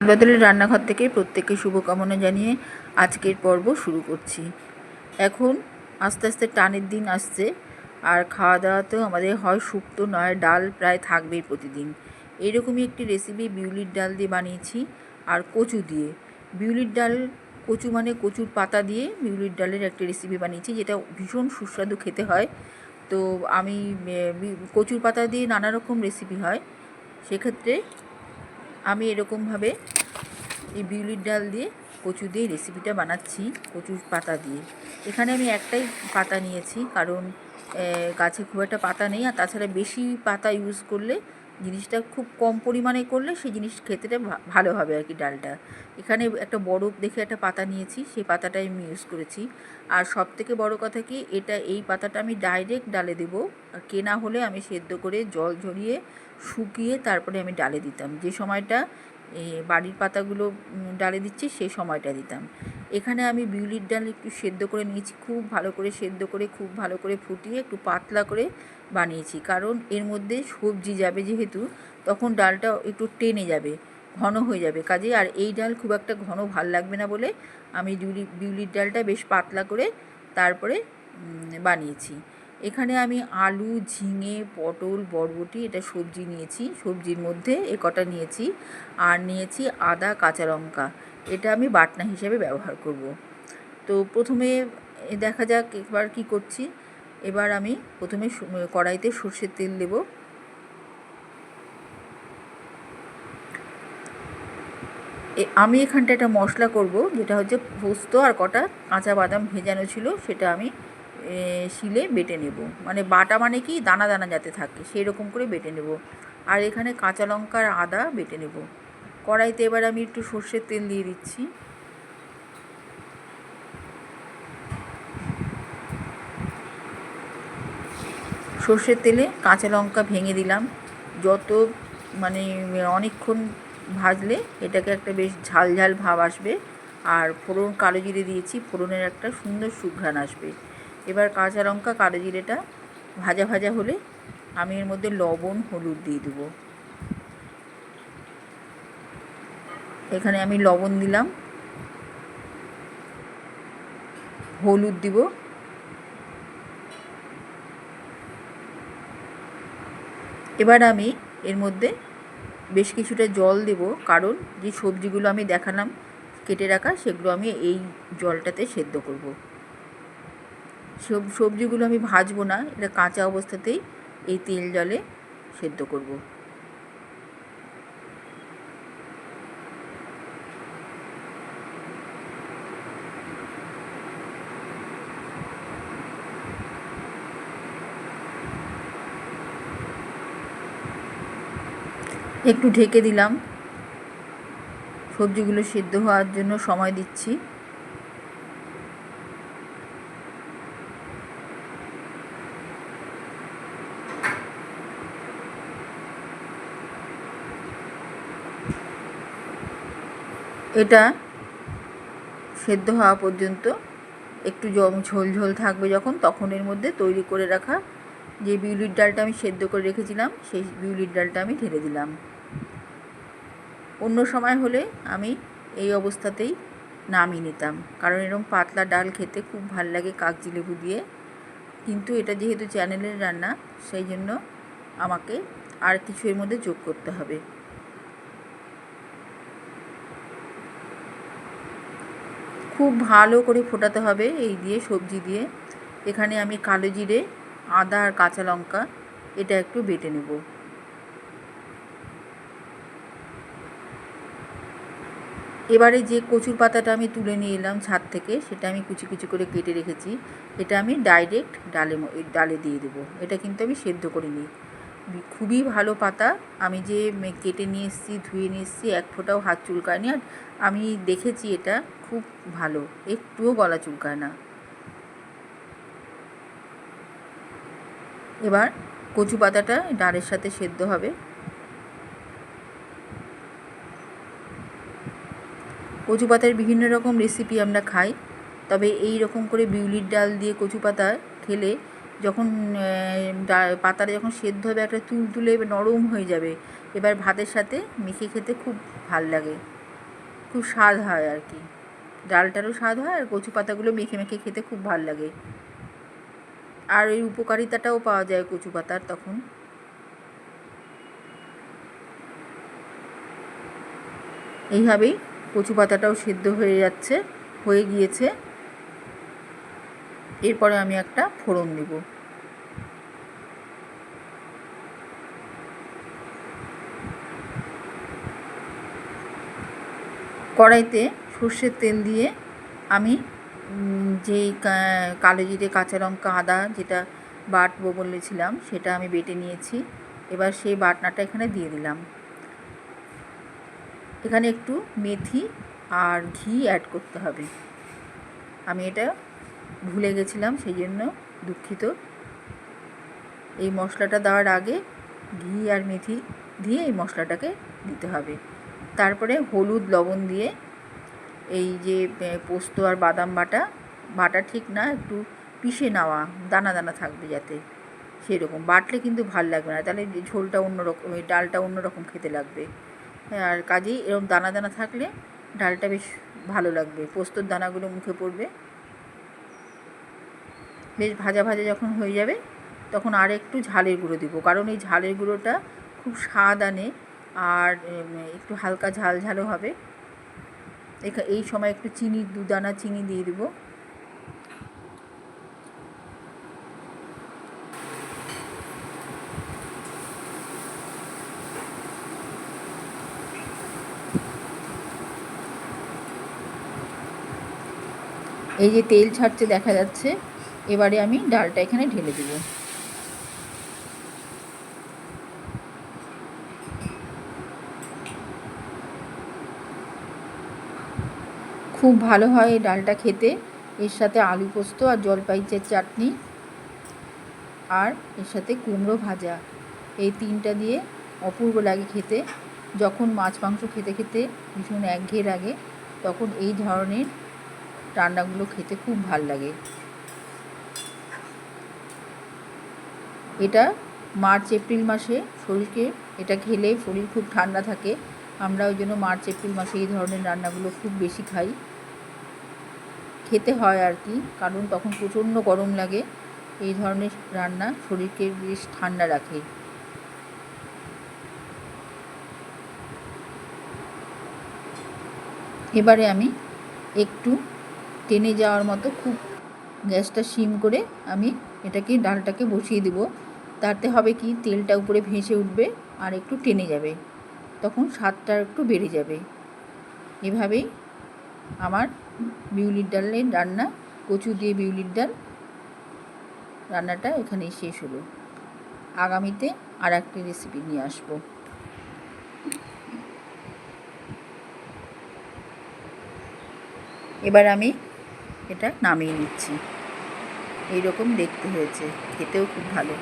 বদলের রান্নাঘর থেকে প্রত্যেককে শুভকামনা জানিয়ে আজকের পর্ব শুরু করছি। এখন আস্তে আস্তে টানের দিন আসছে আর খাওয়া দাওয়াতেও আমাদের হয় শুক্তো নয় ডাল প্রায় থাকবেই প্রতিদিন। এইরকমই একটি রেসিপি বিউলির ডাল দিয়ে বানিয়েছি আর কচু দিয়ে। বিউলির ডাল, কচু মানে কচুর পাতা দিয়ে বিউলির ডালের একটি রেসিপি বানিয়েছি যেটা ভীষণ সুস্বাদু খেতে হয়। তো আমি কচুর পাতা দিয়ে নানা রকম রেসিপি হয়। সেক্ষেত্রে আমি এরকমভাবে এই বিউলির ডাল দিয়ে কচু দিয়ে রেসিপিটা বানাচ্ছি, কচুর পাতা দিয়ে। এখানে আমি একটাই পাতা নিয়েছি, কারণ গাছে খুব একটা পাতা নেই, আর তাছাড়া বেশি পাতা ইউজ করলে জিনিসটা খুব কম পরিমাণে করলে সেই জিনিস খেতে ভা- ভালো হবে আর কি ডালটা। এখানে একটা বড় দেখে একটা পাতা নিয়েছি, সেই পাতাটাই আমি ইউজ করেছি। আর সব থেকে বড় কথা কি, এটা, এই পাতাটা আমি ডাইরেক্ট ডালে দেবো। আর কেনা হলে আমি সেদ্ধ করে জল ঝরিয়ে শুকিয়ে তারপরে আমি ডালে দিতাম। যে সময়টা বাড়ির পাতাগুলো ডালে দিচ্ছি, সেই সময়টা দিতাম। এখানে আমি বিউলির ডাল একটু সেদ্ধ করে নিয়েছি, খুব ভালো করে সেদ্ধ করে, খুব ভালো করে ফুটিয়ে একটু পাতলা করে বানিয়েছি। কারণ এর মধ্যে সবজি যাবে যেহেতু, তখন ডালটা একটু টেনে যাবে, ঘন হয়ে যাবে। কাজে আর এই ডাল খুব একটা ঘন ভালো লাগবে না বলে আমি বিউলি, বিউলির ডালটা বেশ পাতলা করে তারপরে বানিয়েছি। এখানে আমি আলু, ঝিঙে, পটল, বরবটি, এটা সবজি নিয়েছি। সবজির মধ্যে এ কটা নিয়েছি। আর নিয়েছি আদা, কাঁচা লঙ্কা। এটা আমি বাটনা হিসেবে ব্যবহার করব। তো প্রথমে দেখা যাক এবার কি করছি। এবার আমি প্রথমে কড়াইতে সর্ষের তেল দেব। আমি এখানটা একটা মশলা করব, যেটা হচ্ছে পোস্ত আর কটা কাঁচা বাদাম ভেজানো ছিল, সেটা আমি শিলে বেটে নেব। মানে বাটা মানে কি? দানা দানা যাতে থাকে সেই রকম করে বেটে নেব। আর এখানে কাঁচা লঙ্কার আদা বেটে নেব। কড়াইতে এবার আমি একটু সর্ষের তেল দিয়ে দিচ্ছি। সর্ষের তেলে কাঁচা লঙ্কা ভেঙে দিলাম। যত মানে অনেকক্ষণ ভাজলে এটাকে একটা বেশ ঝাল ঝাল ভাব আসবে। আর ফোড়ন কালো জিরে দিয়েছি, ফোড়নের একটা সুন্দর সুঘ্রাণ আসবে। এবার কাঁচা লঙ্কা, কালো জিরেটা ভাজা ভাজা হলে আমি এর মধ্যে লবণ, হলুদ দিয়ে দেবো। এখানে আমি লবণ দিলাম। হলুদ দিব। এবার আমি এর মধ্যে বেশ কিছুটা জল দেব, কারণ যে সবজিগুলো আমি দেখালাম, কেটে রাখা, সেগুলো আমি এই জলটাতে সেদ্ধ করব। সব সবজিগুলো আমি ভাজবো না, এটা কাঁচা অবস্থাতেই এই তেল জলে সেদ্ধ করব। একটু ঢেকে দিলাম। সবজিগুলো সেদ্ধ হওয়ার জন্য সময় দিচ্ছি। এটা সেদ্ধ হওয়া পর্যন্ত একটু ঝোল ঝোল থাকবে যখন, তখন এর মধ্যে তৈরি করে রাখা যে বিউলির ডালটা আমি সেদ্ধ করে রেখেছিলাম, সেই বিউলির ডালটা আমি ঢেলে দিলাম। অন্য সময় হলে আমি এই অবস্থাতেই নামিয়ে নিতাম। কারণ এরকম পাতলা ডাল খেতে খুব ভালো লাগে কাগজি লেবু দিয়ে। কিন্তু এটা যেহেতু চ্যানেলের রান্না, সেই জন্য আমাকে আর কিছু এর মধ্যে যোগ করতে হবে। খুব ভালো করে ফোটাতে হবে এই দিয়ে সবজি দিয়ে। এখানে আমি কালো জিরে, আদা আর কাঁচা লঙ্কা এটা একটু বেটে নেব। এবারে যে কচুর পাতাটা আমি তুলে নিয়ে এলাম ছাদ থেকে, সেটা আমি কুচি কুচি করে কেটে রেখেছি। এটা আমি ডাইরেক্ট ডালে ডালে দিয়ে দেবো। এটা কিন্তু আমি সেদ্ধ করে নিই। খুবই ভালো পাতা। আমি যে কেটে নিয়ে এসেছি, ধুয়ে নিয়ে এসেছি, এক ফোঁটাও হাত চুলকায়নি। আর আমি দেখেছি এটা খুব ভালো, একটুও গলা চুলকায় না। এবার কচু পাতাটা ডালের সাথে সেদ্ধ হবে। কচু পাতার বিভিন্ন রকম রেসিপি আমরা খাই, তবে এই রকম করে বিউলির ডাল দিয়ে কচু পাতা খেলে যখন পাতাটা যখন সেদ্ধ হবে, একটা তুলতুলে নরম হয়ে যাবে। এবার ভাতের সাথে মেখে খেতে খুব ভালো লাগে। খুব স্বাদ হয় আর কি। ডালটারও স্বাদ হয় আর কচু পাতাগুলো মেখে মেখে খেতে খুব ভালো লাগে। আর ওই উপকারিতাটাও পাওয়া যায় কচু পাতার তখন। এইভাবেই কচু পাতাটাও সেদ্ধ হয়ে যাচ্ছে, হয়ে গিয়েছে। এরপরে আমি একটা ফোড়ন দেব। কড়াইতে সর্ষের তেল দিয়ে আমি যেই কালো জিরে, কাঁচা লঙ্কা, আদা যেটা বাটবো বলেছিলাম, সেটা আমি বেটে নিয়েছি। এবার সেই বাটনাটা এখানে দিয়ে দিলাম। এখানে একটু মেথি আর ঘি অ্যাড করতে হবে। আমি এটা ভুলে গেছিলাম সেই জন্য দুঃখিত। এই মশলাটা দেওয়ার আগে ঘি আর মেথি দিয়ে এই মশলাটাকে দিতে হবে। তারপরে হলুদ লবণ দিয়ে এই যে পোস্ত আর বাদাম বাটা বাটা ঠিক না, একটু পিষে নেওয়া, দানা দানা থাকবে যাতে সেরকম। বাটলে কিন্তু ভালো লাগবে না, তাহলে ঝোলটা অন্যরকম, ওই ডালটা অন্যরকম খেতে লাগবে। আর কাজেই এরকম দানা দানা থাকলে ডালটা বেশ ভালো লাগবে, পোস্তর দানাগুলো মুখে পড়বে। বেশ ভাজা ভাজা যখন হয়ে যাবে, তখন আর একটু ঝালের গুঁড়ো দিব, কারণ এই ঝালের গুঁড়োটা খুব স্বাদ আনে আর একটু হালকা ঝাল ঝালও হবে। এই সময় একটু চিনি দু দানা চিনি দিয়ে দেবো। এই যে তেল ছাড়ছে দেখা যাচ্ছে, এবারে আমি ডালটা এখানে ঢেলে দেবো। খুব ভালো হয় এই ডালটা খেতে। এর সাথে আলু পোস্ত আর জলপাইচের চাটনি আর এর সাথে কুমড়ো ভাজা। এই তিনটা দিয়ে অপূর্ব লাগে খেতে। যখন মাছ মাংস খেতে খেতে ভীষণ একঘেয়ে লাগে তখন এই ধরনের রান্নাগুলো খেতে খুব ভালো লাগে। এটা মার্চ, এপ্রিল মাসে শরীরকে, এটা খেলে শরীর খুব ঠান্ডা থাকে। আমরা ওই জন্য মার্চ, এপ্রিল মাসে এই ধরনের রান্নাগুলো খুব বেশি খাই। খেতে হয় আর কি, কারণ তখন প্রচণ্ড গরম লাগে। এই ধরনের রান্না শরীরকে বেশ ঠান্ডা রাখে। এবারে আমি একটু টেনে যাওয়ার মতো খুব গ্যাসটা সিম করে আমি এটাকে, ডালটাকে বসিয়ে দেব। তাতে হবে কি, তেলটা উপরে ভেসে উঠবে আর একটু টেনে যাবে। তখন স্বাদটা একটু বেড়ে যাবে। এভাবেই আমার বিউলির ডালের রান্না, কচু দিয়ে বিউলির ডাল রান্নাটা এখানেই শেষ হলো। আগামীতে আর একটি রেসিপি নিয়ে আসব। এবার আমি এটা নামিয়ে নিচ্ছি। এইরকম দেখতে হয়েছে, খেতেও খুব ভালো।